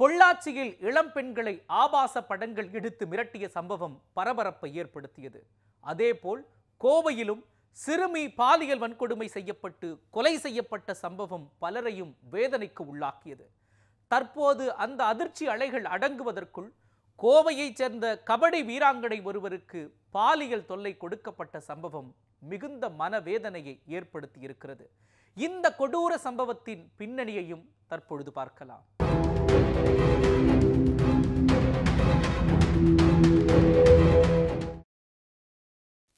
பொள்ளாச்சியில் இளம் பெண்களை ஆபாச படங்கள் எடுத்து மிரட்டிய சம்பவம் பரபரப்பை ஏற்படுத்தியது. அதேபோல் கோவையிலும் சிறுமி பாலியல் வன்கொடுமை செய்யப்பட்டு கொலை செய்யப்பட்ட சம்பவம் பலரையும் வேதனைக்கு உள்ளாக்கியது. தற்போது அந்த அதிர்ச்சி அலைகள் அடங்குவதற்குள் கோவையைச் சேர்ந்த கபடி வீராங்கனை ஒருவருக்கு பாலியல் தொல்லை கொடுக்கப்பட்ட சம்பவம் மிகுந்த மனவேதனையை ஏற்படுத்தியிருக்கிறது. இந்த கொடூர சம்பவத்தின் பின்னணியையும் தற்பொழுது பார்க்கலாம்.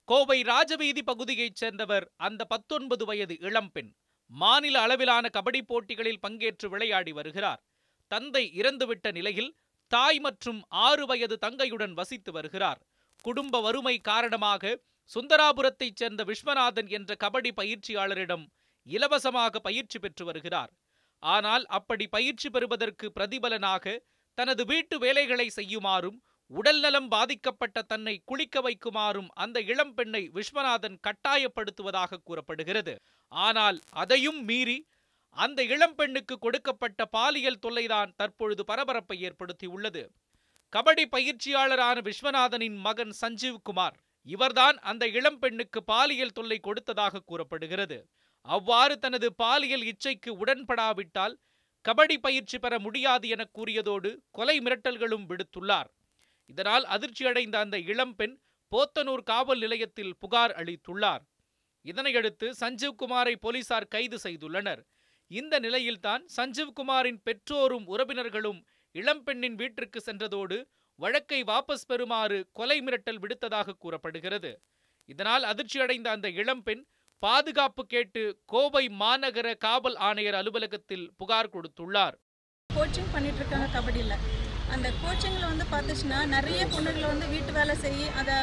கோவை ராஜவீதி பகுதியைச் சேர்ந்தவர் அந்த பத்தொன்பது வயது இளம்பெண் மாநில அளவிலான கபடி போட்டிகளில் பங்கேற்று விளையாடி வருகிறார். தந்தை இறந்துவிட்ட நிலையில் தாய் மற்றும் ஆறு வயது தங்கையுடன் வசித்து வருகிறார். குடும்ப வறுமை காரணமாக சுந்தராபுரத்தைச் சேர்ந்த விஸ்வநாதன் என்ற கபடி பயிற்சியாளரிடம் இலவசமாக பயிற்சி பெற்று வருகிறார். ஆனால் அப்படி பயிற்சி பெறுவதற்கு பிரதிபலனாக தனது வீட்டு வேலைகளை செய்யுமாறும் உடல்நலம் பாதிக்கப்பட்ட தன்னை குளிக்க வைக்குமாறும் அந்த இளம் பெண்ணை விஸ்வநாதன் கட்டாயப்படுத்துவதாக கூறப்படுகிறது. ஆனால் அதையும் மீறி அந்த இளம்பெண்ணுக்கு கொடுக்கப்பட்ட பாலியல் தொல்லைதான் தற்பொழுது பரபரப்பை ஏற்படுத்தியுள்ளது. கபடி பயிற்சியாளரான விஸ்வநாதனின் மகன் சஞ்சீவ் குமார் இவர்தான் அந்த இளம்பெண்ணுக்கு பாலியல் தொல்லை கொடுத்ததாக கூறப்படுகிறது. அவ்வாறு தனது பாலியல் இச்சைக்கு உடன்படாவிட்டால் கபடி பயிற்சி பெற முடியாது என கூறியதோடு கொலை மிரட்டல்களும் விடுத்துள்ளார். இதனால் அதிர்ச்சியடைந்த அந்த இளம்பெண் போத்தனூர் காவல் நிலையத்தில் புகார் அளித்துள்ளார். இதனையடுத்து சஞ்சீவ் குமாரை போலீசார் கைது செய்துள்ளனர். இந்த நிலையில்தான் சஞ்சீவ் குமாரின் பெற்றோரும் உறவினர்களும் இளம்பெண்ணின் வீட்டிற்கு சென்றதோடு வழக்கை வாபஸ் பெறுமாறு கொலை மிரட்டல் விடுத்ததாக கூறப்படுகிறது. இதனால் அதிர்ச்சியடைந்த அந்த இளம்பெண் பாதுகாப்பு கேட்டு கோவை மாநகர காவல் ஆணையர் அலுவலகத்தில் புகார் கொடுத்துள்ளார். கோச்சிங் பண்ணிட்டு இருக்காங்க கபடியில். அந்த கோச்சிங்கில் வந்து பார்த்துச்சுன்னா நிறைய பொண்ணுங்களை வந்து வீட்டு வேலை செய்ய அதை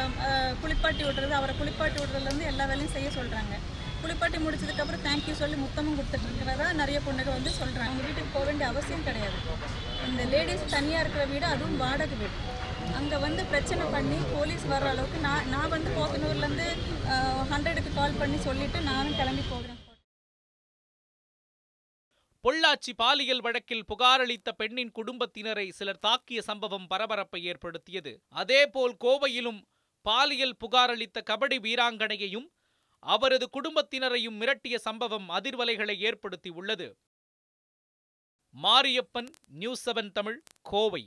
குளிப்பாட்டி விடுறது அவரை குளிப்பாட்டி விடுறதுலேருந்து எல்லா வேலையும் செய்ய சொல்கிறாங்க குளிப்பாட்டி முடிச்சதுக்கப்புறம் தேங்க்யூ சொல்லி முத்தமும் கொடுத்துட்ருக்கிறதா நிறைய பொண்ணுங்க வந்து சொல்கிறாங்க அவங்க வீட்டுக்கு போக வேண்டிய அவசியம் கிடையாது. இந்த லேடிஸ் தனியாக இருக்கிற வீடு அதுவும் வாடகை வீடு. அங்கே வந்து பிரச்சனை பண்ணி போலீஸ் வர்ற அளவுக்கு நான் நான் வந்து போத்தனூர்லேருந்து ஹண்ட்ரடுக்கு கால் பண்ணி சொல்லிவிட்டு நானும் கிளம்பி போகிறேன் பொள்ளாச்சி பாலியல் வழக்கில் புகாரளித்த பெண்ணின் குடும்பத்தினரை சிலர் தாக்கிய சம்பவம் பரபரப்பை ஏற்படுத்தியது. அதேபோல் கோவையிலும் பாலியல் புகாரளித்த கபடி வீராங்கனையையும் அவரது குடும்பத்தினரையும் மிரட்டிய சம்பவம் அதிர்வலைகளை ஏற்படுத்தி உள்ளது மாரியப்பன் நியூஸ் செவன் தமிழ் கோவை.